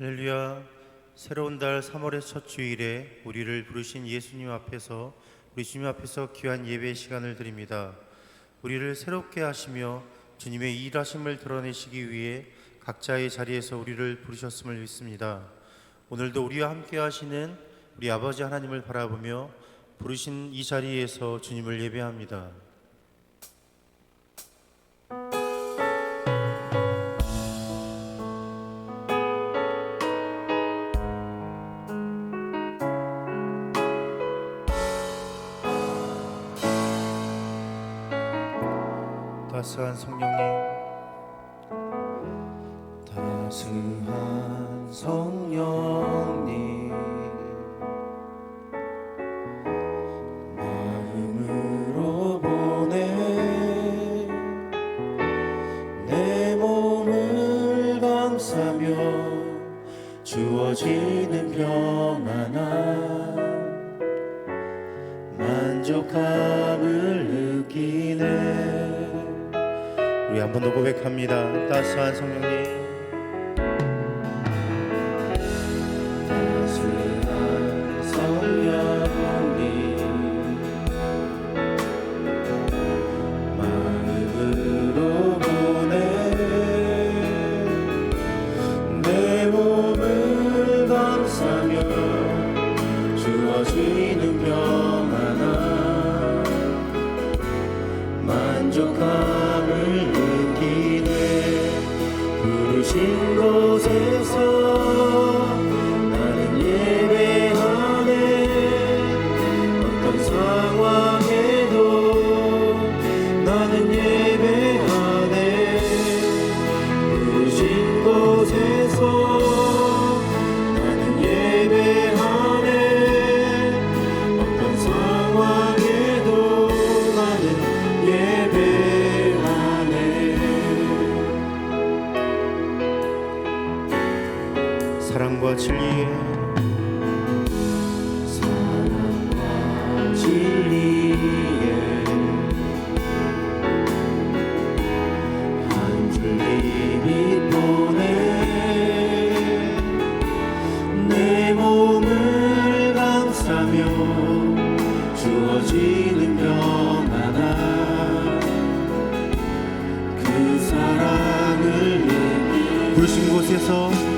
할렐루야 새로운 달 3월의 첫 주일에 우리를 부르신 예수님 앞에서 우리 주님 앞에서 귀한 예배 시간을 드립니다. 우리를 새롭게 하시며 주님의 일하심을 드러내시기 위해 각자의 자리에서 우리를 부르셨음을 믿습니다. 오늘도 우리와 함께 하시는 우리 아버지 하나님을 바라보며 부르신 이 자리에서 주님을 예배합니다. 따스한 성령님. 따스한 성령님 마음으로 보내 내 몸을 감싸며 주어지는 평안함 만족함을 느끼네 우리 한 번 더 고백합니다. 따스한 성령님. 만족함을 부르신 곳 진리에. 사랑과 진리에 한 줄기 빛 보내 내 몸을 감싸며 주어지는 평안함 그 사랑을 부르신 곳에서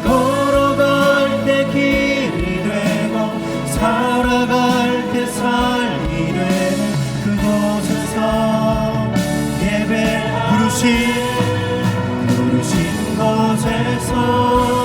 걸어갈 때 길이 되고 살아갈 때 삶이 되는 그곳에서 예배 부르신 곳에서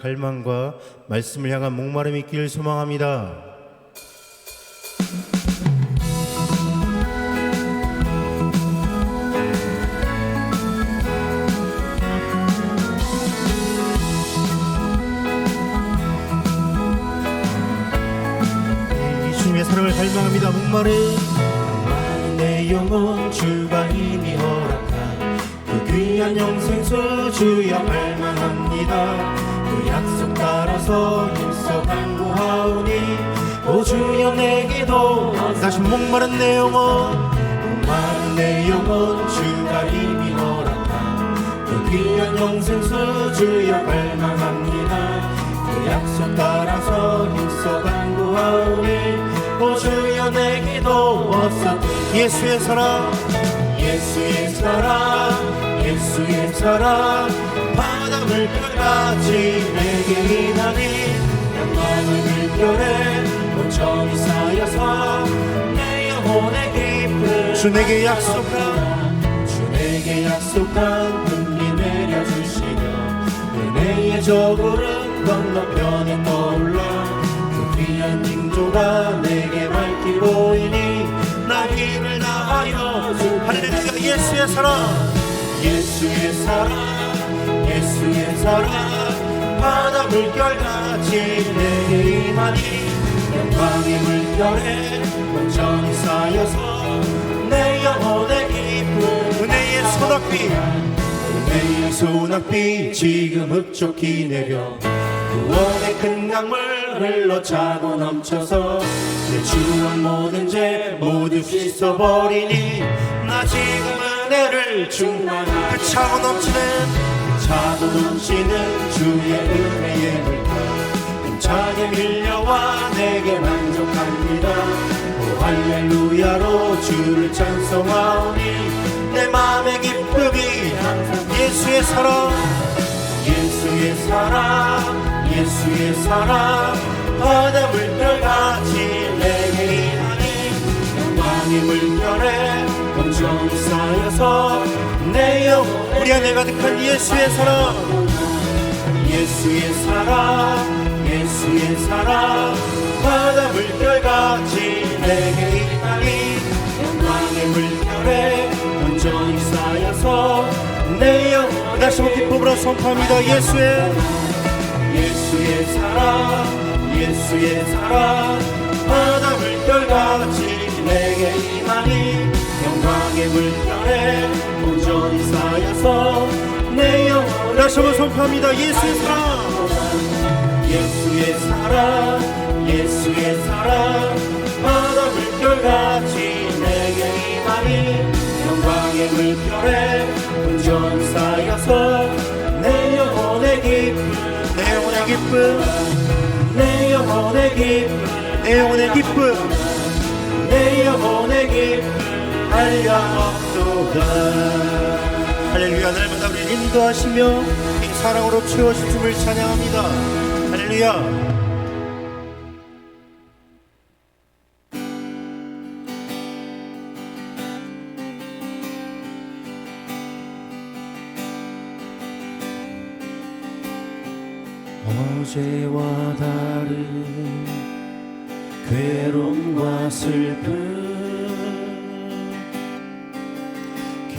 갈망과 말씀을 향한 목마름이 있기를 소망합니다. 이 주님의 사랑을 갈망합니다. 목마른 내 영혼 주가 이미 허락한 그 귀한 영생수 주여 갈망합니다. 그 약속 따라서 힘써 간구하오니 오 주여 내게도 다시 목마른 내 영혼 목마른 내 영혼 주가 이미 허락한 그 귀한 영생수 주여 갈망합니다. 그 약속 따라서 힘써 간구하오니 오 주여 내게도 어서 예수의 사랑 예수의 사랑 예수의 사랑 바닷물 별같이 내게 임하니 영광의 물결에 온전히 쌓여서 내 영혼의 기쁨 주 내게 약속한 주 내게 약속한 금리 내려주시며 은혜의 저구름 건너편에 떠올라 그 귀한 징조가 내게 밝히 보이니 나 힘을 다하여 주 할렐루야 예수의 사랑. 예수의 사랑 예수의 사랑 바다 물결같이 내게 임하니 영광의 물결에 온전히 쌓여서 내 영혼의 기쁨 은혜의 소낙비. 은혜의 소낙비 지금 흡족히 내려 구원의 큰 강물 흘러 차고 넘쳐서 내 주원 모든 죄 모두 씻어버리니 나 지금 은혜를 충만하게 그 차고 넘치는 그 차고 넘치는 주의 은혜의 물결 힘차게 밀려와 내게 만족합니다. 오 할렐루야로 주를 찬송하오니 내 마음의 기쁨이 항상 예수의 사랑 예수의 사랑 예수의 사랑. 바다 물결같이 내게 임하니 영광의 물결에 온전히 쌓여서 내 영혼 우리 안에 가득한 예수의 사랑. 예수의 사랑 예수의 사랑. 바다 물결같이 내게 임하니 영광의 물결에 온전히 쌓여서 내 영혼 다시 한번 기쁨으로 선포합니다. 예수의 예수의 사랑 예수의 사랑. 바다 물결같이 내게 임하니 영광의 물결에 온전히 쌓여서 내 영혼 다시 한번 선포합니다. 예수의 사랑. 예수의 사랑 예수의 사랑. 바다 물결같이 내게 임하니 영광의 물결에 온전히 쌓여서 내 영혼의 기쁨. 내 영혼의 기쁨. 내 영혼의 기쁨. 내 영혼의 기쁨. 내 영혼의 기쁨 알려없도다 할렐루야 날마다 우리 인도하시며 이 사랑으로 채워주신 주를 찬양합니다. 할렐루야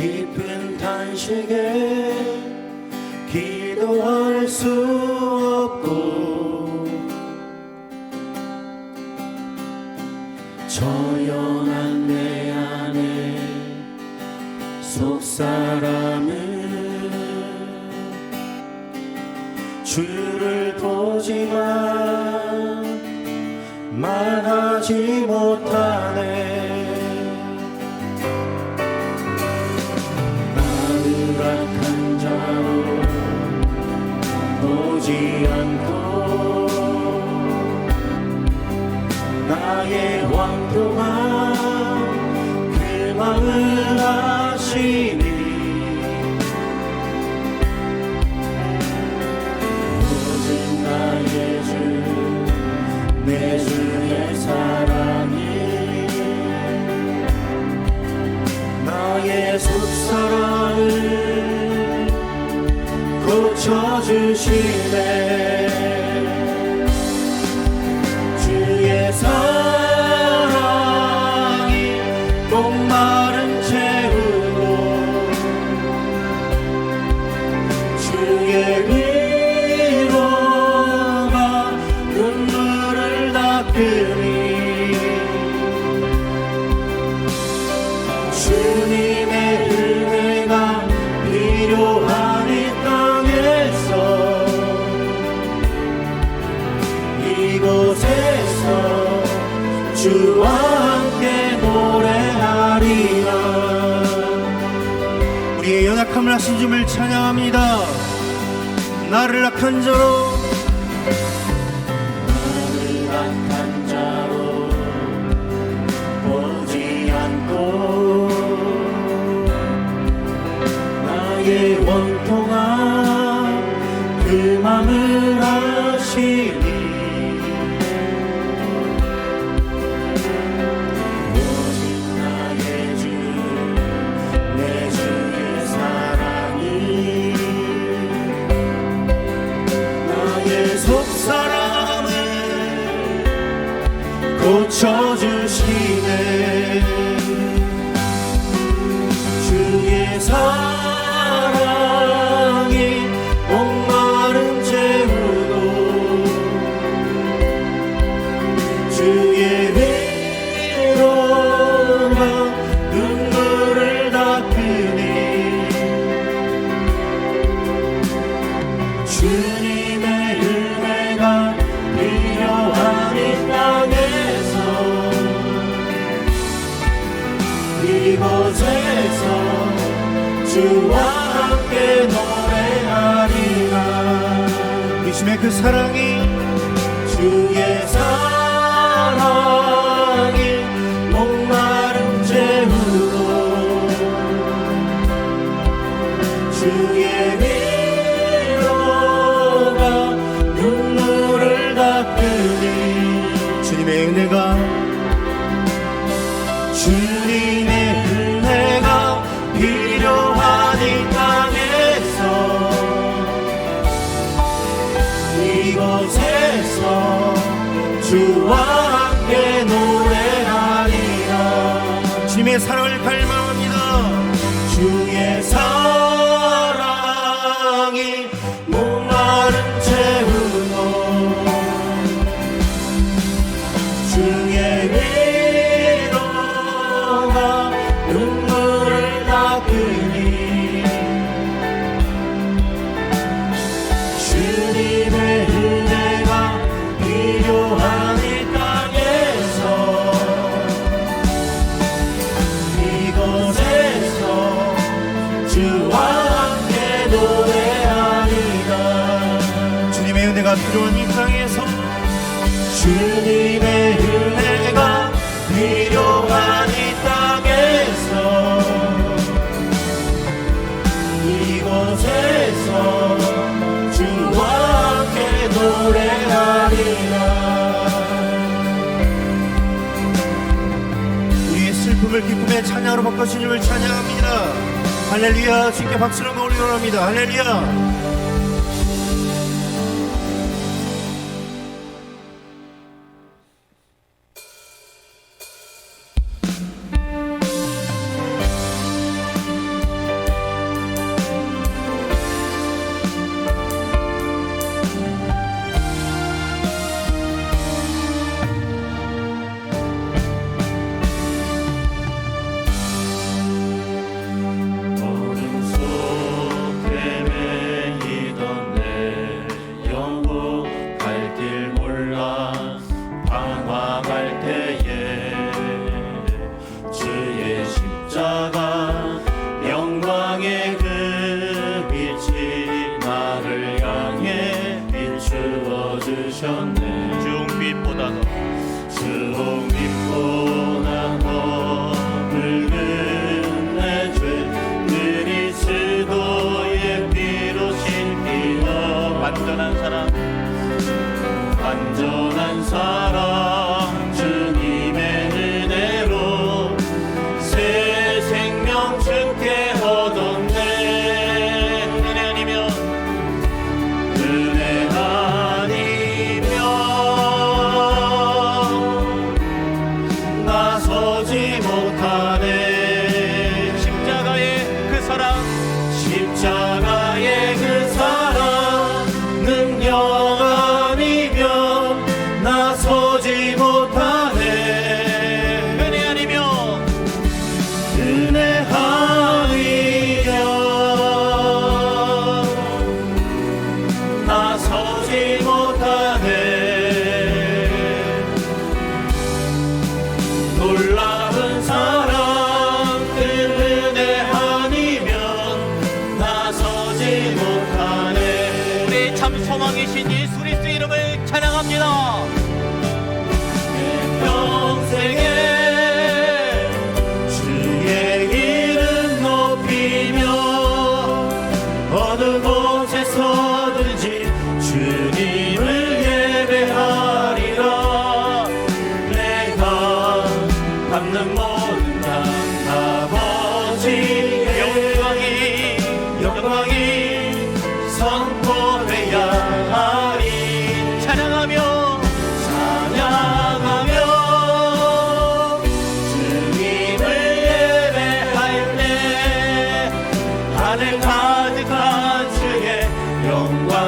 깊은 탄식에 기도할 수 보 고쳐주시네 하신 줌을 찬양합니다. 나를 아 악한 자로 His. 내가 그런 이 땅에서 주님의 은혜가 필요한 이 땅에서 이곳에서 주와 함께 노래하리라. 우리의 슬픔을 기쁨의 찬양으로 바꿔주님을 찬양합니다. 할렐루야. 주님께 박수를 한번 올리오랍니다. 할렐루야.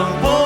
我